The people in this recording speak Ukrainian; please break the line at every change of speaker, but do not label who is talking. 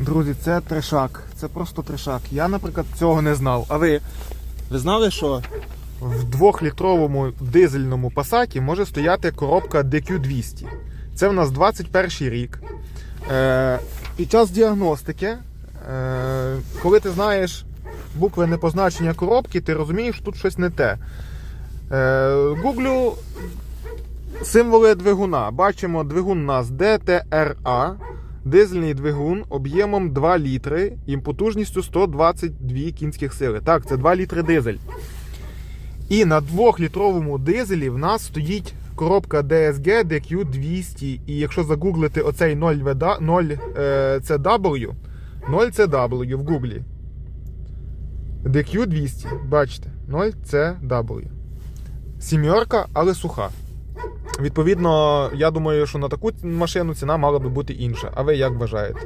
Друзі, це трешак. Це просто трешак. Я, наприклад, цього не знав. А ви? Ви знали, що в двохлітровому дизельному пасаті може стояти коробка DQ200. Це в нас 21 рік. Е, під час діагностики, е, коли ти знаєш букви непозначення коробки, ти розумієш, що тут щось не те. Е, гуглю символи двигуна. Бачимо, двигун у нас DTRA, дизельний двигун об'ємом 2 літри і потужністю 122 кінських сили. Так, це 2 літри дизель. І на 2-літровому дизелі в нас стоїть коробка DSG DQ200. І якщо загуглити оцей 0 CW, 0 CW в гуглі. DQ200, бачите, 0 CW. Сімерка, але суха. Відповідно, я думаю, що на таку машину ціна мала би бути інша. А ви як вважаєте?